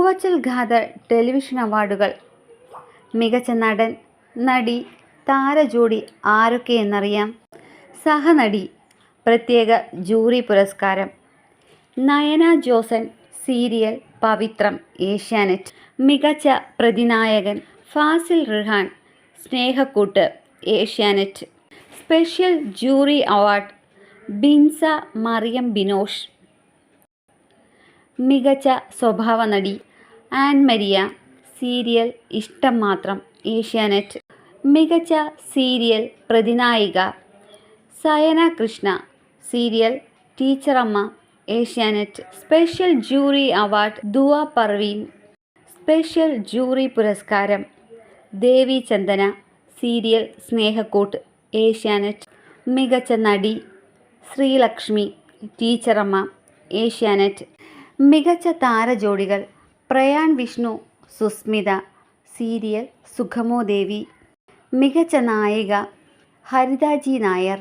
Poovachal Khader television അവാർഡുകൾ. മികച്ച നടൻ നടി താരജോഡി ആരൊക്കെ ആരൊക്കെയെന്നറിയാം സഹനടി പ്രത്യേക ജൂറി പുരസ്കാരം. നയന ജോസൻ സീരിയൽ പവിത്രം ഏഷ്യാനെറ്റ്. മികച്ച പ്രതിനായകൻ Fazil Rihan Snehakkoottu Asianet. Special jury award Binsa Mariyam Binosh. മികച്ച സ്വഭാവ നടി ആൻ മരിയ സീരിയൽ ഇഷ്ടം മാത്രം ഏഷ്യാനെറ്റ്. മികച്ച serial പ്രതിനായിക Sayana Krishna. Serial Teacheramma Asianet. Special jury award Duva Parveen. Special jury പുരസ്കാരം ദേവി ചന്ദന. സീരിയൽ സ്നേഹക്കൂട്ട് ഏഷ്യാനെറ്റ്. മികച്ച നടി ശ്രീലക്ഷ്മി. ടീച്ചറമ്മ ഏഷ്യാനെറ്റ്. മികച്ച താരജോഡികൾ പ്രയാൺ വിഷ്ണു സുസ്മിത സീരിയൽ സുഖമോ ദേവി മികച്ച നായിക ഹരിതാജി നായർ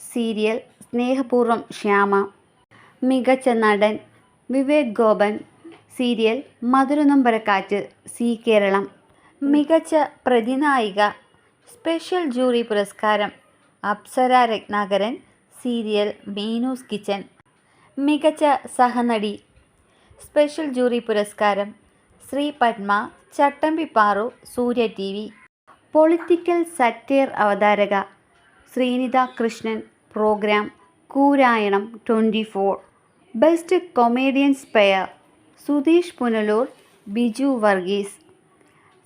സീരിയൽ സ്നേഹപൂർവം ശ്യാമ മികച്ച നടൻ വിവേക് ഗോപൻ സീരിയൽ മധുരനൊമ്പരക്കാറ്റ് സി കേരളം മികച്ച പ്രതിനായിക സ്പെഷ്യൽ ജൂറി പുരസ്കാരം അപ്സര രത്നാകരൻ സീരിയൽ മീനൂസ് കിച്ചൻ മികച്ച സഹനടി സ്പെഷ്യൽ ജൂറി പുരസ്കാരം. Sree Padma Chattambi Paaru Surya T V. Political satire അവതാരക. Sreenitha Krishnan program Koorayanam twenty four. Best comedians pair Sudheesh Punalur Biju Varghese.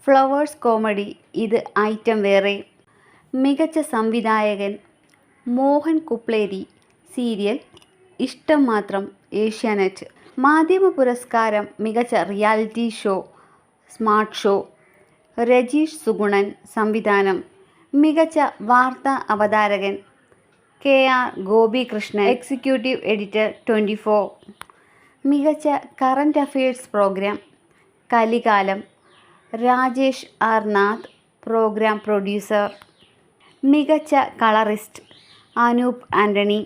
Flowers comedy ഇത് item വേറെ. മികച്ച സംവിധായകൻ Mohan Kupleri. Serial ഇഷ്ടം മാത്രം ഏഷ്യാനെറ്റ്. മാധ്യമ പുരസ്കാരം മികച്ച reality show smart show Rajeesh Sugunan സംവിധാനം മികച്ച വാർത്താ അവതാരകൻ K R Gopikrishnan executive editor twenty four മികച്ച current affairs program Kalikalam Rajesh R Nath program producer മികച്ച കളറിസ്റ്റ് അനൂപ് ആന്റണി